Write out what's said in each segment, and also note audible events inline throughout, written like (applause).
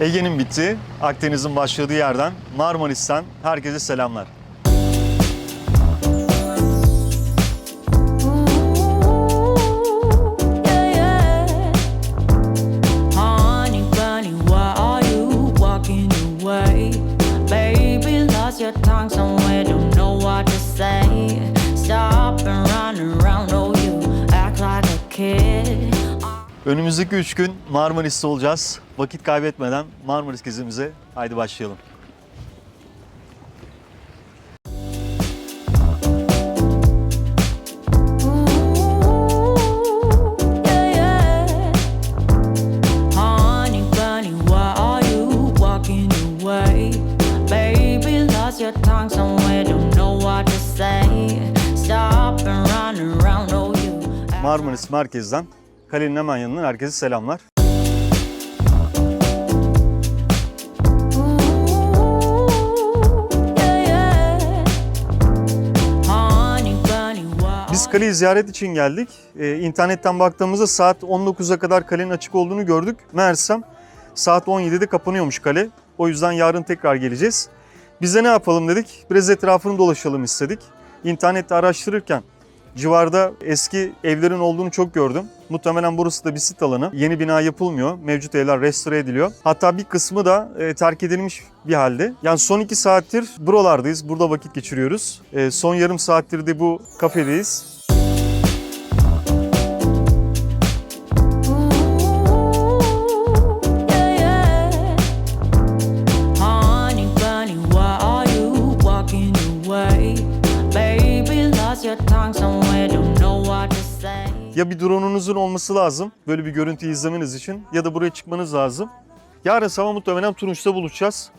Ege'nin bittiği, Akdeniz'in başladığı yerden Marmaris'ten herkese selamlar. Önümüzdeki 3 gün Marmaris'te olacağız. Vakit kaybetmeden Marmaris gezimize haydi başlayalım. Marmaris merkezden kalenin hemen yanından herkese selamlar. Biz kaleyi ziyaret için geldik. Ee, internetten baktığımızda saat 19'a kadar kalenin açık olduğunu gördük. Meğersem saat 17'de kapanıyormuş kale. O yüzden yarın tekrar geleceğiz. Biz de ne yapalım dedik. Biraz etrafını dolaşalım istedik. İnternette araştırırken civarda eski evlerin olduğunu çok gördüm. Muhtemelen burası da bir sit alanı. Yeni bina yapılmıyor. Mevcut evler restore ediliyor. Hatta bir kısmı da e, terk edilmiş bir halde. Yani son iki saattir buralardayız. Burada vakit geçiriyoruz. E, son yarım saattir de bu kafedeyiz. Ya bir drone'unuzun olması lazım böyle bir görüntü izlemeniz için ya da buraya çıkmanız lazım. Yarın sabah muhtemelen Tunus'ta buluşacağız.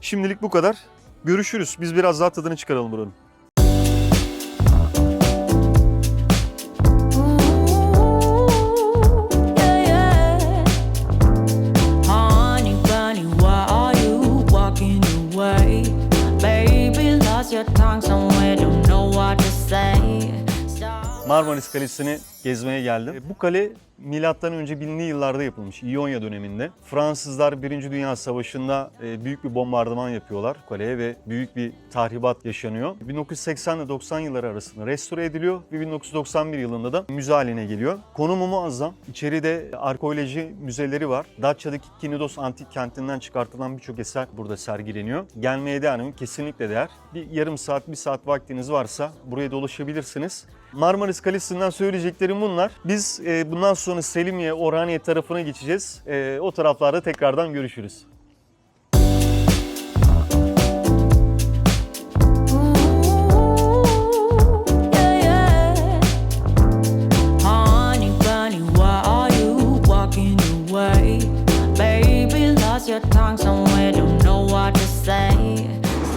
Şimdilik bu kadar. Görüşürüz. Biz biraz daha tadını çıkaralım buranın. Marmaris Kalesi'ni gezmeye geldim. E, Bu kale milattan önce binli yıllarda yapılmış İonya döneminde. Fransızlar 1. Dünya Savaşı'nda e, büyük bir bombardıman yapıyorlar kaleye ve büyük bir tahribat yaşanıyor. 1980 ile 90 yılları arasında restore ediliyor ve 1991 yılında da müze haline geliyor. Konumu muazzam. İçeride arkeoloji müzeleri var. Datça'daki Kinidos Antik Kenti'nden çıkartılan birçok eser burada sergileniyor. Gelmeye değer mi? Kesinlikle değer. Bir yarım saat, bir saat vaktiniz varsa buraya dolaşabilirsiniz. Marmaris Kalesi'nden söyleyeceklerim bunlar. Biz e, bundan Selimiye, Orhaniye tarafına geçeceğiz. E, o taraflarda tekrardan görüşürüz.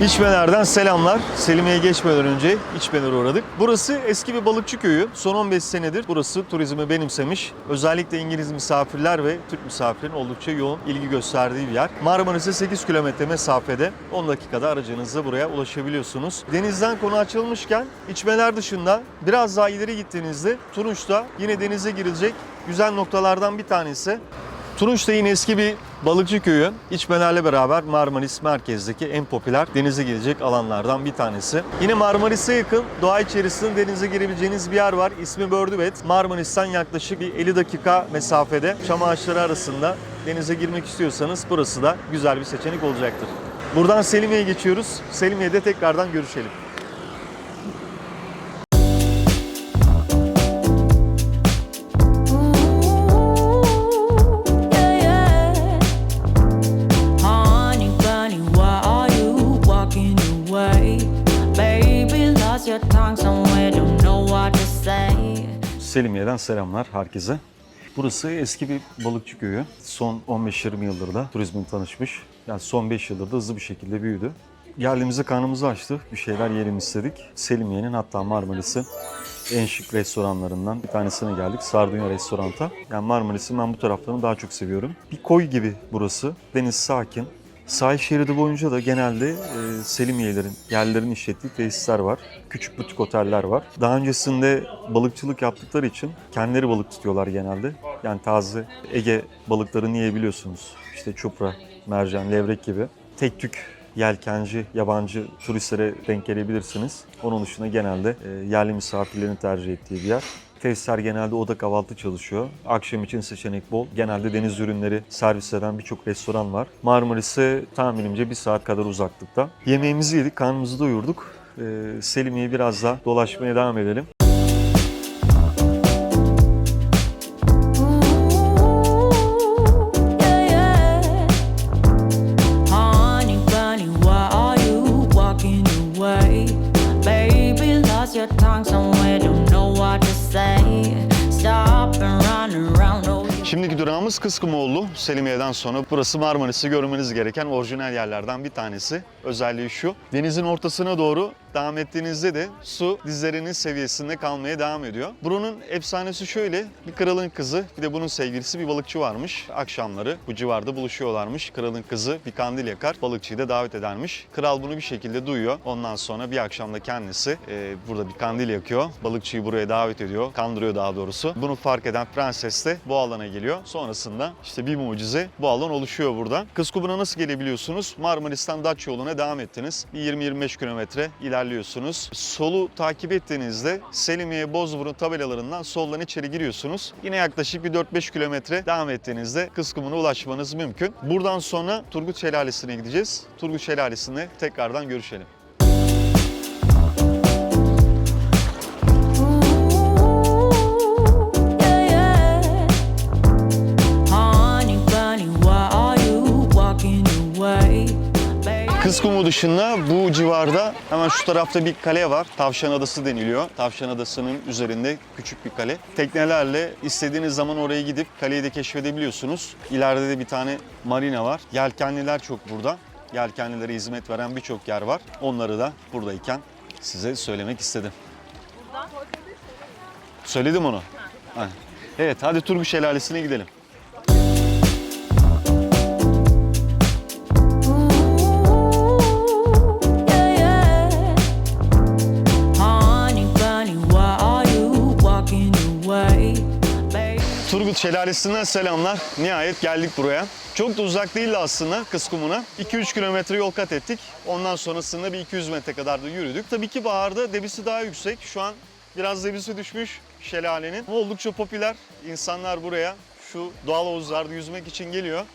İçmelerden selamlar. Selimiye'ye geçmeden önce İçmeler'e uğradık. Burası eski bir balıkçı köyü. Son 15 senedir burası turizmi benimsemiş. Özellikle İngiliz misafirler ve Türk misafirlerin oldukça yoğun ilgi gösterdiği bir yer. Marmaris'e 8 kilometre mesafede 10 dakikada aracınızla buraya ulaşabiliyorsunuz. Denizden konu açılmışken içmeler dışında biraz daha ileri gittiğinizde Turunç'ta yine denize girilecek güzel noktalardan bir tanesi. Yine eski bir balıkçı köyü. İçmelerle beraber Marmaris merkezdeki en popüler denize girecek alanlardan bir tanesi. Yine Marmaris'e yakın doğa içerisinde denize girebileceğiniz bir yer var. İsmi Bördübet. Marmaris'ten yaklaşık bir 50 dakika mesafede çam ağaçları arasında denize girmek istiyorsanız burası da güzel bir seçenek olacaktır. Buradan Selimiye'ye geçiyoruz. Selimiye'de tekrardan görüşelim. Selimiye'den selamlar herkese. Burası eski bir balıkçı köyü. Son 15-20 yıldır da turizmin tanışmış. Yani son 5 yıldır da hızlı bir şekilde büyüdü. Geldiğimizde karnımızı açtı. Bir şeyler yiyelim istedik. Selimiye'nin hatta Marmaris'in en şık restoranlarından bir tanesine geldik. Sardunya Restoranta. Yani Marmaris'in ben bu taraflarını daha çok seviyorum. Bir koy gibi burası. Deniz sakin. Sahil şeridi boyunca da genelde e, Selimiye'lerin, yerlerin işlettiği tesisler var. Küçük butik oteller var. Daha öncesinde balıkçılık yaptıkları için kendileri balık tutuyorlar genelde. Yani taze Ege balıklarını yiyebiliyorsunuz. İşte çupra, mercan, levrek gibi. Tek tük yelkenci, yabancı turistlere denk gelebilirsiniz. Onun dışında genelde e, yerli misafirlerin tercih ettiği bir yer. Tesisler genelde oda kahvaltı çalışıyor. Akşam için seçenek bol. Genelde deniz ürünleri servis eden birçok restoran var. Marmaris'e tahminimce bir saat kadar uzaklıkta. Yemeğimizi yedik, karnımızı doyurduk. Ee, Selimiye'yi biraz daha dolaşmaya devam edelim. Durağımız Kıskumoğlu. Selimiye'den sonra burası Marmaris'i görmeniz gereken orijinal yerlerden bir tanesi. Özelliği şu, denizin ortasına doğru devam ettiğinizde de su dizlerinin seviyesinde kalmaya devam ediyor. Buranın efsanesi şöyle, bir kralın kızı bir de bunun sevgilisi bir balıkçı varmış. Akşamları bu civarda buluşuyorlarmış. Kralın kızı bir kandil yakar, balıkçıyı da davet edermiş. Kral bunu bir şekilde duyuyor. Ondan sonra bir akşamda kendisi e, burada bir kandil yakıyor. Balıkçıyı buraya davet ediyor, kandırıyor daha doğrusu. Bunu fark eden prenses de bu alana geliyor. Sonrasında işte bir mucize bu alan oluşuyor burada. Kızkubu'na nasıl gelebiliyorsunuz? Marmaris'ten Datça yoluna devam ettiniz. Bir 20-25 kilometre ilerliyorsunuz. Solu takip ettiğinizde Selimiye Bozburun tabelalarından soldan içeri giriyorsunuz. Yine yaklaşık bir 4-5 kilometre devam ettiğinizde Kızkubu'na ulaşmanız mümkün. Buradan sonra Turgut Şelalesi'ne gideceğiz. Turgut Şelalesi'nde tekrardan görüşelim. Kızkumu dışında bu civarda hemen şu tarafta bir kale var. Tavşan Adası deniliyor. Tavşan Adası'nın üzerinde küçük bir kale. Teknelerle istediğiniz zaman oraya gidip kaleyi de keşfedebiliyorsunuz. İleride de bir tane marina var. Yelkenliler çok burada. Yelkenlilere hizmet veren birçok yer var. Onları da buradayken size söylemek istedim. Söyledim onu. Evet hadi Turgut Şelalesi'ne gidelim. Şelalesi'nden selamlar. Nihayet geldik buraya. Çok da uzak değildi aslında Kızkumuna. 2-3 kilometre yol kat ettik. Ondan sonrasında bir 200 metre kadar da yürüdük. Tabii ki baharda debisi daha yüksek. Şu an biraz debisi düşmüş şelalenin. Oldukça popüler. İnsanlar buraya şu doğal havuzlarda yüzmek için geliyor.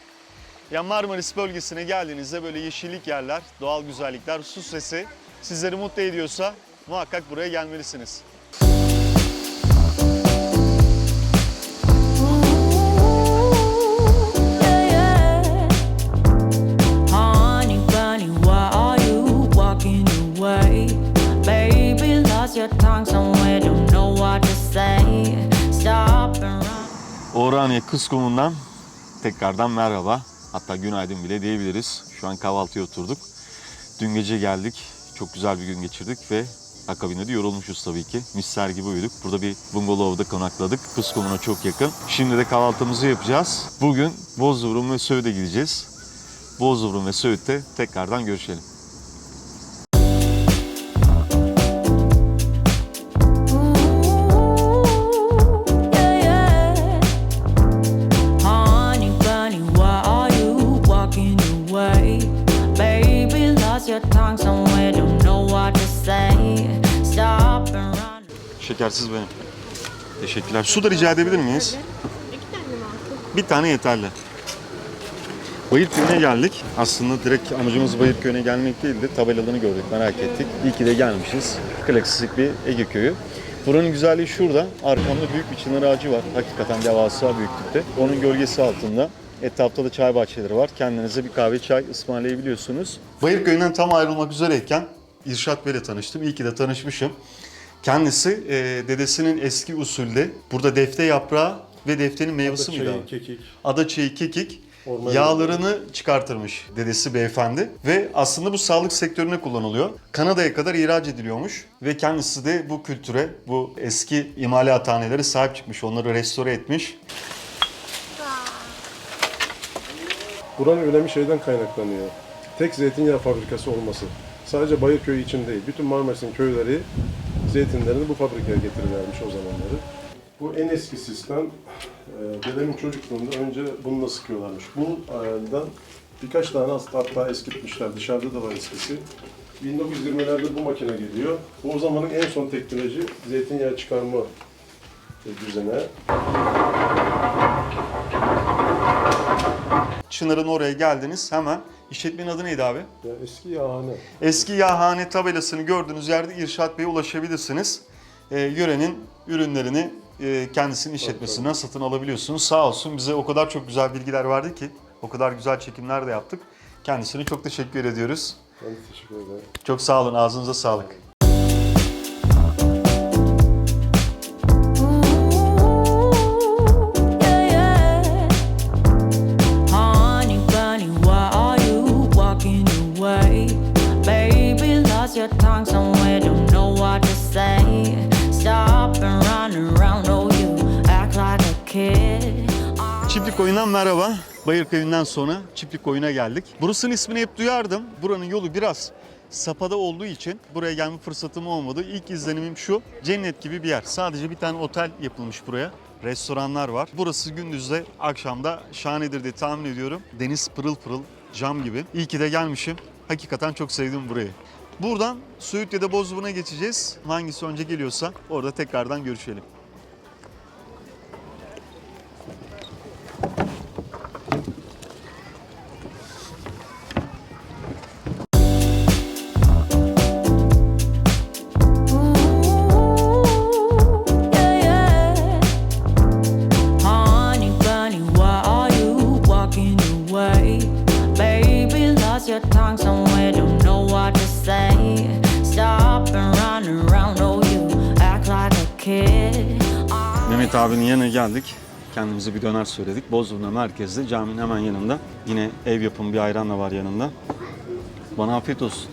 Ya Marmaris bölgesine geldiğinizde böyle yeşillik yerler, doğal güzellikler, su sesi sizleri mutlu ediyorsa muhakkak buraya gelmelisiniz. Ooh, Oraniye Kız Kumu'ndan tekrardan merhaba. Hatta günaydın bile diyebiliriz. Şu an kahvaltıya oturduk. Dün gece geldik. Çok güzel bir gün geçirdik ve akabinde de yorulmuşuz tabii ki. Misler gibi uyuduk. Burada bir bungalovda konakladık. Kız çok yakın. Şimdi de kahvaltımızı yapacağız. Bugün Bozburun ve Söğüt'e gideceğiz. Bozburun ve Söğüt'te tekrardan görüşelim. Şekersiz benim. Teşekkürler. Su da rica edebilir miyiz? Bir tane yeterli. Bayırköy'üne geldik. Aslında direkt amacımız Bayırköy'üne gelmek değildi. Tabelalarını gördük, merak ettik. İyi ki de gelmişiz. Klasik bir Ege köyü. Buranın güzelliği şurada. Arkamda büyük bir çınar ağacı var. Hakikaten devasa büyüklükte. Onun gölgesi altında. Etrafta da çay bahçeleri var. Kendinize bir kahve çay ısmarlayabiliyorsunuz. Bayırköy'ünden tam ayrılmak üzereyken İrşat Bey'le tanıştım. İyi ki de tanışmışım. Kendisi e, dedesinin eski usulde burada defte yaprağı ve deftenin meyvesi miydi abi? kekik. Adaçayı kekik Orman yağlarını çıkartırmış dedesi beyefendi ve aslında bu sağlık sektörüne kullanılıyor. Kanada'ya kadar ihraç ediliyormuş ve kendisi de bu kültüre, bu eski imalathanelere sahip çıkmış, onları restore etmiş. Buranın önemi şeyden kaynaklanıyor. Tek zeytinyağı fabrikası olması. Sadece Bayırköy için değil, bütün Marmaris'in köyleri zeytinlerini bu fabrikaya getirirlermiş o zamanları. Bu en eski sistem. Ee, Dedemin çocukluğunda önce bununla sıkıyorlarmış. Bundan birkaç tane hatta eskitmişler. Dışarıda da var eskisi. 1920'lerde bu makine geliyor. Bu o zamanın en son teknoloji zeytinyağı çıkarma düzene. Çınar'ın oraya geldiniz hemen. İşletmenin adı neydi abi? Ya eski yağhane. Eski yağhane tabelasını gördüğünüz yerde İrşat Bey'e ulaşabilirsiniz. Ee, yörenin ürünlerini e, kendisinin işletmesinden satın alabiliyorsunuz. Sağ olsun bize o kadar çok güzel bilgiler verdi ki, o kadar güzel çekimler de yaptık. Kendisine çok teşekkür ediyoruz. Ben teşekkür ederim. Çok sağ olun, ağzınıza sağlık. Çiftlik Oyun'dan merhaba. Bayırköy'ünden sonra Çiftlik Oyun'a geldik. Burasının ismini hep duyardım. Buranın yolu biraz sapada olduğu için buraya gelme fırsatım olmadı. İlk izlenimim şu. Cennet gibi bir yer. Sadece bir tane otel yapılmış buraya. Restoranlar var. Burası gündüzde, akşamda şahanedir diye tahmin ediyorum. Deniz pırıl pırıl, cam gibi. İyi ki de gelmişim. Hakikaten çok sevdim burayı. Buradan Söğüt ya da Bozburun'a geçeceğiz. Hangisi önce geliyorsa orada tekrardan görüşelim. Yanına geldik. Kendimize bir döner söyledik. Bozburnu merkezde caminin hemen yanında. Yine ev yapımı bir ayran da var yanında. Bana afiyet olsun.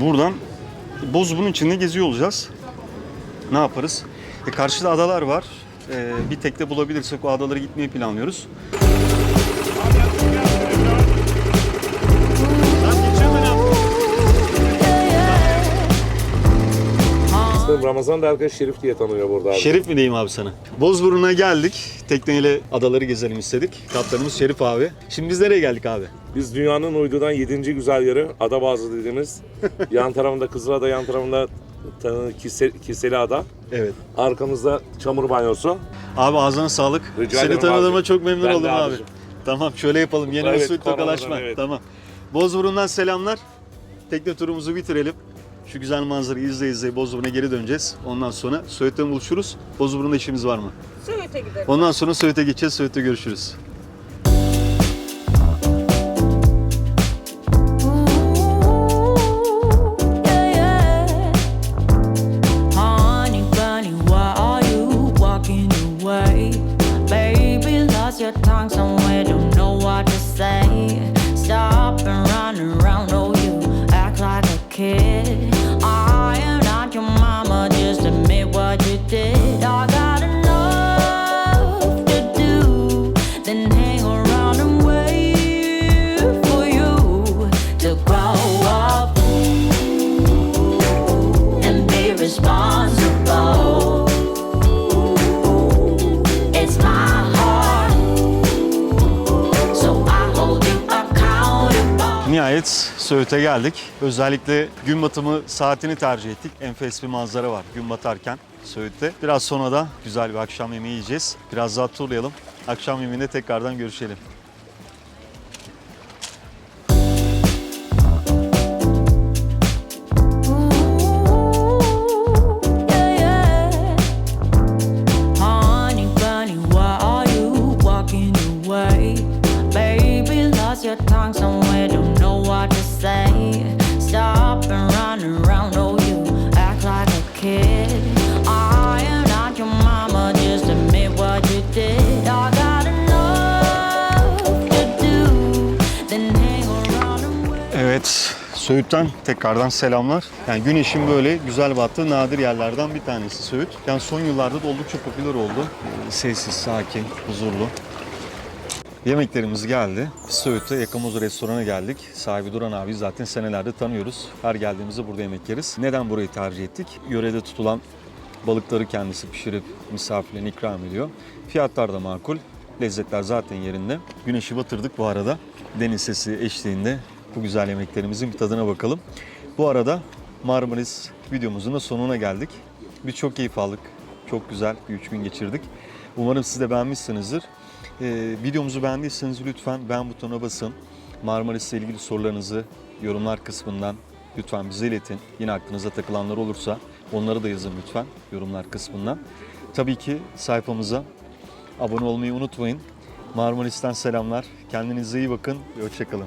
Buradan Bozburun içinde geziyor olacağız. Ne yaparız? E karşıda adalar var. E, bir tekte bulabilirsek o adalara gitmeyi planlıyoruz. Aslında Ramazan da herkes Şerif diye tanıyor burada abi. Şerif mi diyeyim abi sana? Bozburun'a geldik. Tekneyle adaları gezelim istedik. Kaptanımız Şerif abi. Şimdi biz nereye geldik abi? Biz dünyanın uydudan 7. güzel yeri Adabazı dediğimiz. (laughs) yan tarafında Kızılada, yan tarafında ta- Kise, Kiseli Ada. Evet. Arkamızda çamur banyosu. Abi ağzına sağlık. Rica Seni tanıdığıma abi. çok memnun Ben oldum abi. abicim. Tamam şöyle yapalım. Yeni Evet, usul tokalaşma. evet. Tamam. Bozburun'dan selamlar. Tekne turumuzu bitirelim. Şu güzel manzarayı izle izle Bozburun'a geri döneceğiz. Ondan sonra Söğüt'te buluşuruz. Bozburun'da işimiz var mı? Söğüt'e gidelim. Ondan sonra Söğüt'e geçeceğiz. Söğüt'te görüşürüz. Nihayet Söğüt'e geldik. Özellikle gün batımı saatini tercih ettik. Enfes bir manzara var gün batarken Söğüt'te. Biraz sonra da güzel bir akşam yemeği yiyeceğiz. Biraz daha turlayalım. Akşam yemeğinde tekrardan görüşelim. Söğüt'ten tekrardan selamlar. Yani güneşin böyle güzel battığı nadir yerlerden bir tanesi Söğüt. Yani son yıllarda da oldukça popüler oldu. Ee, Sessiz, sakin, huzurlu. Yemeklerimiz geldi. Söğüt'te Yakamoz restorana geldik. Sahibi Duran abi zaten senelerde tanıyoruz. Her geldiğimizde burada yemek yeriz. Neden burayı tercih ettik? Yörede tutulan balıkları kendisi pişirip misafirlerine ikram ediyor. Fiyatlar da makul. Lezzetler zaten yerinde. Güneşi batırdık bu arada. Deniz sesi eşliğinde bu güzel yemeklerimizin bir tadına bakalım. Bu arada Marmaris videomuzun da sonuna geldik. Biz çok keyif aldık. Çok güzel bir üç gün geçirdik. Umarım siz de beğenmişsinizdir. Ee, videomuzu beğendiyseniz lütfen beğen butonuna basın. Marmaris'le ilgili sorularınızı yorumlar kısmından lütfen bize iletin. Yine aklınıza takılanlar olursa onları da yazın lütfen yorumlar kısmından. Tabii ki sayfamıza abone olmayı unutmayın. Marmaris'ten selamlar. Kendinize iyi bakın ve hoşçakalın.